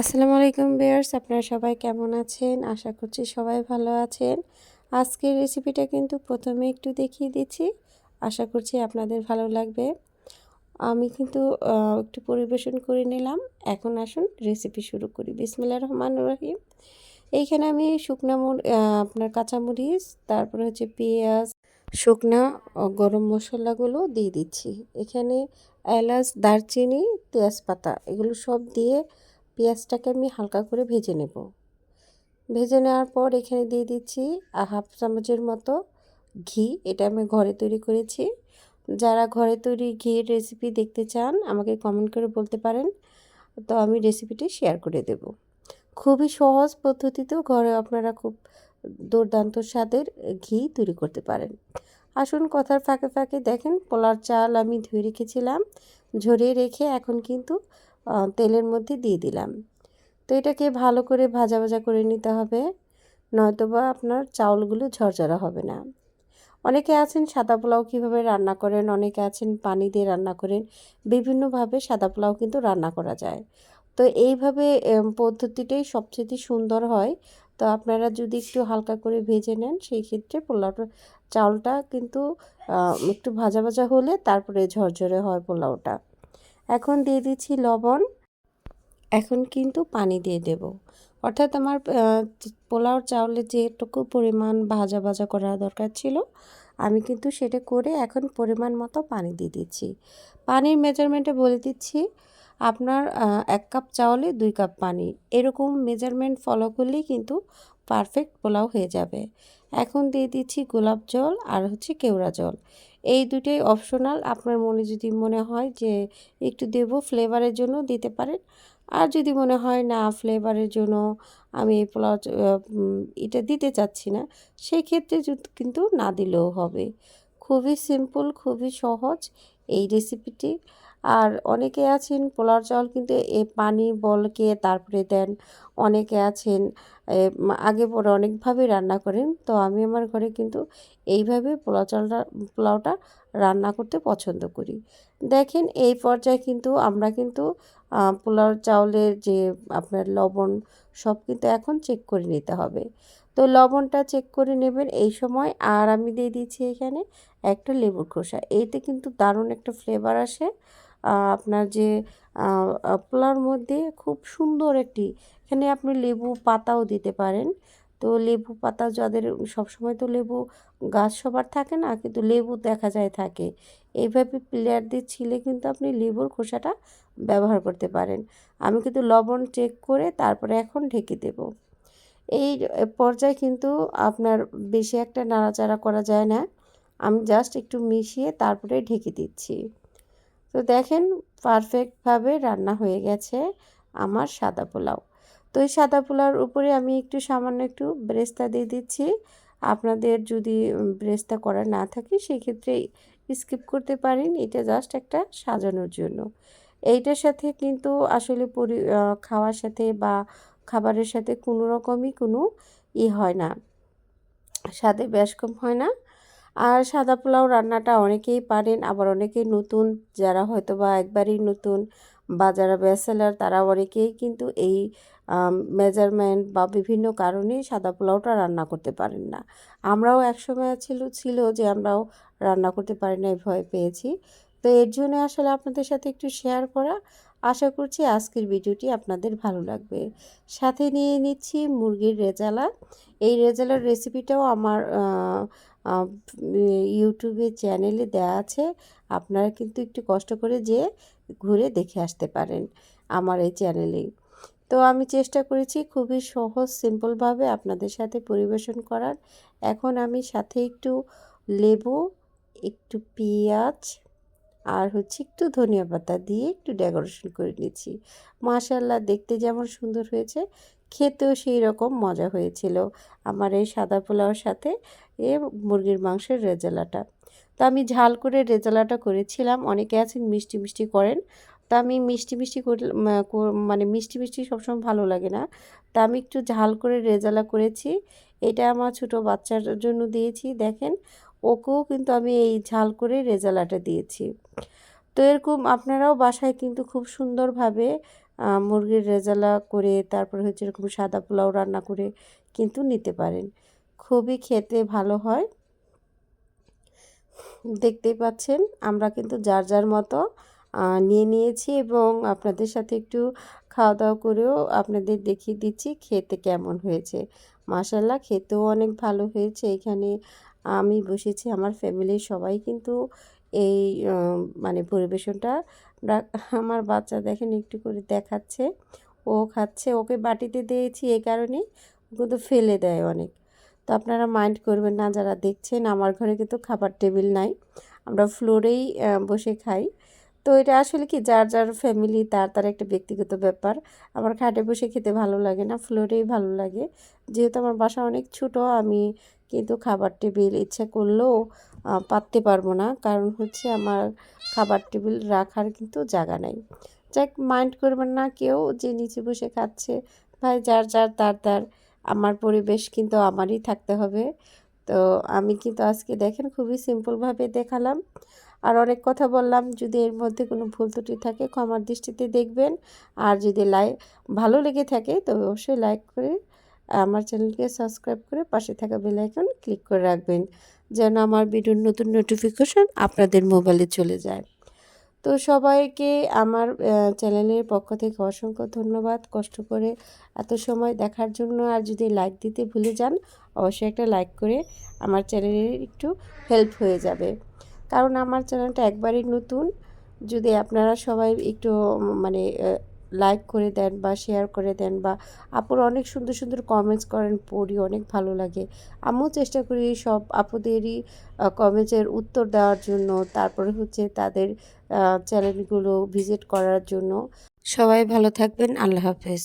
আসসালামু আলাইকুম বিয়ার্স আপনারা সবাই কেমন আছেন? আশা করছি সবাই ভালো আছেন। আজকের রেসিপিটা কিন্তু প্রথমে একটু দেখিয়ে দিচ্ছি। আশা করছি আপনাদের ভালো লাগবে। আমি কিন্তু একটু পরিবেশন করে নিলাম। এখন আসুন, রেসিপি শুরু করি। বিসমিল্লা রহমান রহিম। এইখানে আমি শুকনা আপনার কাঁচামরিচ, তারপরে হচ্ছে পেঁয়াজ, শুকনা গরম মশলাগুলো দিয়ে দিচ্ছি। এখানে এলাচ, দারচিনি, তেজপাতা, এগুলো সব দিয়ে পেঁয়াজটাকে আমি হালকা করে ভেজে নেব। ভেজে নেওয়ার পর এখানে দিয়ে দিচ্ছি হাফ চামচের মতো ঘি, এটা আমি ঘরে তৈরি করেছি। যারা ঘরে তৈরি ঘিয়ের রেসিপি দেখতে চান, আমাকে কমেন্ট করে বলতে পারেন। তো আমি রেসিপিটি শেয়ার করে দেব। খুবই সহজ পদ্ধতিতেও ঘরে আপনারা খুব দুর্দান্ত স্বাদের ঘি তৈরি করতে পারেন। আসুন কথার ফাঁকে ফাঁকে দেখেন, পোলার চাল আমি ধুয়ে রেখেছিলাম। ঝরিয়ে রেখে এখন কিন্তু তেলের মধ্যে দিয়ে দিলাম। তো এটাকে ভালো করে ভাজা ভাজা করে নিতে হবে, নয়তোবা আপনার চাউলগুলো ঝরঝরা হবে না। অনেকে আছেন সাদা পোলাও কীভাবে রান্না করেন, অনেকে আছেন পানি দিয়ে রান্না করেন, বিভিন্নভাবে সাদা পোলাও কিন্তু রান্না করা যায়। তো এইভাবে পদ্ধতিটাই সবচেয়ে সুন্দর হয়। তো আপনারা যদি একটু হালকা করে ভেজে নেন, সেই ক্ষেত্রে পোলাওটা, চাউলটা কিন্তু একটু ভাজা ভাজা হলে তারপরে ঝরঝরে হয় পোলাওটা। এখন দিয়ে দিচ্ছি লবণ। এখন কিন্তু পানি দিয়ে দেব। অর্থাৎ আমার পোলাও চাউলের যেটুকু পরিমাণ ভাজা ভাজা করা দরকার ছিল, আমি কিন্তু সেটা করে এখন পরিমাণ মতো পানি দিয়ে দিচ্ছি। পানির মেজারমেন্টে বলে দিচ্ছি, আপনার এক কাপ চাউলে দুই কাপ পানি। এরকম মেজারমেন্ট ফলো করলেই কিন্তু পারফেক্ট পোলাও হয়ে যাবে। এখন দিয়ে দিচ্ছি গোলাপ জল আর হচ্ছে কেওড়া জল। এই দুটোই অপশনাল আপনার মনে যদি মনে হয় যে একটু দেব ফ্লেভারের জন্য দিতে পারেন। আর যদি মনে হয় না ফ্লেভারের জন্য আমি এই পোলাও এটা দিতে চাচ্ছি না সেই ক্ষেত্রে কিন্তু না দিলেও হবে। খুবই সিম্পল খুবই সহজ এই রেসিপিটি আর অনেকে আছেন পোলাও চাল কিন্তু এ পানি বলকে তারপরে দেন, অনেকে আছেন আগে পরে অনেকভাবে রান্না করেন তো আমি আমার ঘরে কিন্তু এইভাবে পোলাও চালটা, পোলাওটা রান্না করতে পছন্দ করি। দেখেন, এই পর্যায়ে কিন্তু আমরা কিন্তু পোলাও চাউলের যে আপনার লবণ সব কিন্তু এখন চেক করে নিতে হবে। তো লবণটা চেক করে নেবেন এই সময়। আর আমি দিয়ে দিচ্ছি এখানে একটা লেবুর খোসা। এইতে কিন্তু দারুণ একটা ফ্লেভার আসে। আপনার যে পোলার মধ্যে খুব সুন্দর একটি এখানে আপনি লেবু পাতাও দিতে পারেন। তো লেবু পাতা যাদের সবসময় তো লেবু গাছ সবার থাকে না, কিন্তু লেবু দেখা যায় থাকে। এইভাবে প্লেয়ার দিয়ে ছিলে কিন্তু আপনি লেবুর খোসাটা ব্যবহার করতে পারেন। আমি কিন্তু লবণ চেক করে তারপরে এখন ঢেকে দেব। এই পর্যায়ে কিন্তু আপনার বেশি একটা নাড়াচাড়া করা যায় না। আমি জাস্ট একটু মিশিয়ে তারপরে ঢেকে দিচ্ছি। তো দেখেন পারফেক্টভাবে রান্না হয়ে গেছে আমার সাদা পোলাও। তো এই সাদা পোলাওর উপরে আমি একটু সামান্য একটু ব্রেস্তা দিয়ে দিচ্ছি। আপনাদের যদি ব্রেস্তা করা না থাকে, সেক্ষেত্রে স্কিপ করতে পারেন। এটা জাস্ট একটা সাজানোর জন্য। এইটার সাথে কিন্তু আসলে পরি খাওয়ার সাথে বা খাবারের সাথে কোনো রকমই কোনো ই হয় না। স্বাদে বেশ কম হয় না। আর সাদা পোলাও রান্নাটা অনেকেই পারেন, আবার অনেকেই নতুন, যারা হয়তো বা একবারই নতুন বা যারা ব্যাচেলার তারা অনেকেই কিন্তু এই মেজারমেন্ট বা বিভিন্ন কারণে সাদা পোলাওটা রান্না করতে পারেন না। আমরাও একসময় ছিল ছিল যে আমরাও রান্না করতে পারি না ভয় পেয়েছি। তো এর জন্য আসলে আপনাদের সাথে একটু শেয়ার করা, আশা করছি আজকের ভিডিওটি আপনাদের ভালো লাগবে। সাথে নিয়ে নিচ্ছি মুরগির রেজালা। এই রেজালার রেসিপিটাও আমার ইউটিউবে চ্যানেলে দেওয়া আছে। আপনারা কিন্তু একটু কষ্ট করে যে ঘুরে দেখে আসতে পারেন আমার এই চ্যানেলেই তো আমি চেষ্টা করেছি খুবই সহজ, সিম্পলভাবে আপনাদের সাথে পরিবেশন করার। এখন আমি সাথে একটু লেবু, একটু পেঁয়াজ আর হচ্ছে একটু ধনিয়া পাতা দিয়ে একটু ডেকোরেশন করে নিচ্ছি। মাশাল্লাহ দেখতে যেমন সুন্দর হয়েছে, খেতেও সেই রকম মজা হয়েছিল আমার এই সাদা পোলাওর সাথে এ মুরগির মাংসের রেজালাটা। তো আমি ঝাল করে রেজালাটা করেছিলাম। অনেকে আছেন মিষ্টি মিষ্টি করেন। তা আমি মিষ্টি মিষ্টি মানে মিষ্টি মিষ্টি সবসময় ভালো লাগে না। তা আমি একটু ঝাল করে রেজালা করেছি। এটা আমার ছোট বাচ্চার জন্য দিয়েছি, দেখেন। ওকেও কিন্তু আমি এই ঝাল করে রেজালাটা দিয়েছি। তো এরকম আপনারাও বাসায় কিন্তু খুব সুন্দরভাবে মুরগির রেজালা করে, তারপর হচ্ছে এরকম সাদা পোলাও রান্না করে কিন্তু নিতে পারেন। খুবই খেতে ভালো হয়। দেখতেই পাচ্ছেন, আমরা কিন্তু যার যার মতো নিয়ে নিয়েছি এবং আপনাদের সাথে একটু খাওয়া দাওয়া করেও আপনাদের দেখিয়ে দিচ্ছি খেতে কেমন হয়েছে। মাসাল্লাহ খেতেও অনেক ভালো হয়েছে। এখানে আমি বসেছি, আমার ফ্যামিলির সবাই কিন্তু এই মানে পরিবেশনটা আমার বাচ্চা দেখেন একটু করে দেখাচ্ছে। ও খাচ্ছে, ওকে বাটিতে দিয়েছি এই কারণেই, ও কিন্তু ফেলে দেয় অনেক। তো আপনারা মাইন্ড করবেন না যারা দেখছেন, আমার ঘরে কিন্তু খাবার টেবিল নাই। আমরা ফ্লোরেই বসে খাই। তো এটা আসলে কি, যার যার ফ্যামিলি তার তার একটা ব্যক্তিগত ব্যাপার। আমার খাটে বসে খেতে ভালো লাগে না, ফ্লোরেই ভালো লাগে। যেহেতু আমার বাসা অনেক ছোট, আমি কিন্তু খাবার টেবিল ইচ্ছা করলেও পাততে পারব না। কারণ হচ্ছে আমার খাবার টেবিল রাখার কিন্তু জায়গা নাই। যাক, মাইন্ড করবেন না কেউ যে নিচে বসে খাচ্ছে। ভাই, যার যার তার তার। আমার পরিবেশ কিন্তু আমারই থাকতে হবে। তো আমি কিন্তু আজকে দেখেন খুবই সিম্পলভাবে দেখালাম। আর অনেক কথা বললাম, যদি এর মধ্যে কোনো ভুল ত্রুটি থাকে ক্ষমার দৃষ্টিতে দেখবেন। আর যদি লাইক ভালো লেগে থাকে তবে অবশ্যই লাইক করে আমার চ্যানেলকে সাবস্ক্রাইব করে পাশে থাকা বেল আইকন ক্লিক করে রাখবেন। যেন আমার ভিডিওর নতুন নোটিফিকেশন আপনাদের মোবাইলে চলে যায়। তো সবাইকে আমার চ্যানেলের পক্ষ থেকে অসংখ্য ধন্যবাদ। কষ্ট করে এত সময় দেখার জন্য আর যদি লাইক দিতে ভুলে যান, অবশ্যই একটা লাইক করে আমার চ্যানেলের একটু হেল্প হয়ে যাবে। কারণ আমার চ্যানেলটা একবারই নতুন। যদি আপনারা সবাই একটু মানে লাইক করে দেন বা শেয়ার করে দেন বা আপুর অনেক সুন্দর সুন্দর কমেন্টস করেন, পড়ি, অনেক ভালো লাগে। আমিও চেষ্টা করি সব আপুদেরই কমেন্টসের উত্তর দেওয়ার জন্য, তারপরে হচ্ছে তাদের চ্যানেলগুলো ভিজিট করার জন্য। সবাই ভালো থাকবেন, আল্লাহ হাফেজ।